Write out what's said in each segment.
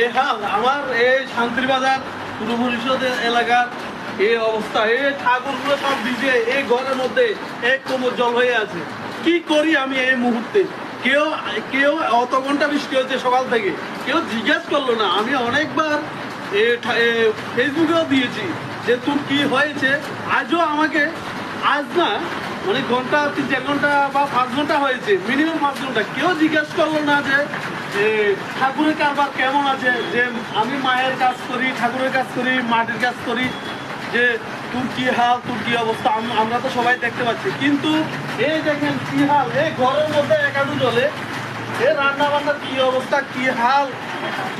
এ হাল, আমার এই শান্তিবাজার পূর্ব পরিষদ এলাকার এই অবস্থা। এই ঠাকুরগুলো সব ভিজে এই ঘরের মধ্যে এক কোমর জল হয়ে আছে। কি করি আমি এই মুহূর্তে? কেউ কেউ অত ঘণ্টা বৃষ্টি হচ্ছে সকাল থেকে। কেউ জিজ্ঞেস করল না। আমি অনেকবার ফেসবুকেও দিয়েছি যে, তোর কি হয়েছে? আজও আমাকে, আজ না মানে ঘণ্টা তিন চার ঘণ্টা বা পাঁচ ঘণ্টা হয়েছে, মিনিমাম পাঁচ ঘণ্টা। কেউ জিজ্ঞেস করল না যে এ, ঠাকুরের কারবার কেমন আছে? যে আমি মায়ের কাজ করি ঠাকুরের কাজ করি মাটির কাজ করি যে তোর কি হাল তোর কি অবস্থা? আমরা তো সবাই দেখতে পাচ্ছি। কিন্তু এই দেখেন কি হাল এই ঘরের মধ্যে একাদু চলে এ রান্না বান্নার কি অবস্থা কি হাল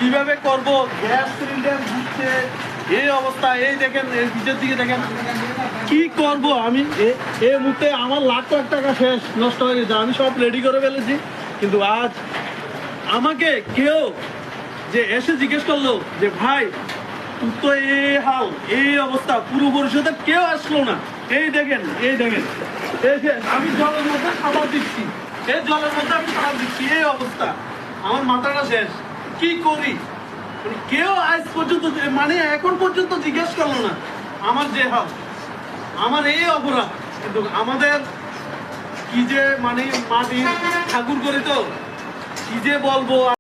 কীভাবে করব? গ্যাস সিলিন্ডার ঘুরছে এই অবস্থা এই দেখেন এই নিচের দিকে দেখেন কি করব আমি? এ- মুহূর্তে আমার লাখ লাখ টাকা শেষ নষ্ট হয়ে গেছে। আমি সব রেডি করে ফেলেছি। কিন্তু আজ আমাকে কেউ যে এসে জিজ্ঞেস করল যে, ভাই, তুই তো এই হাল এই অবস্থা, পুরো পরিষদের কেউ আসলো না। এই দেখেন এই দেখেন। যে আমি জলের মধ্যে খাবার দিচ্ছি। এই জলের মধ্যে আমি খাবার দিচ্ছি, এই অবস্থা। আমার মাথাটা শেষ। কি করি? মানে কেউ আজ পর্যন্ত মানে এখন পর্যন্ত জিজ্ঞেস করল না, আমার যে হাল, আমার এই অপরাধ। কিন্তু আমাদের কি যে মানে মাটি ঠাকুর করি তো কি যে বলব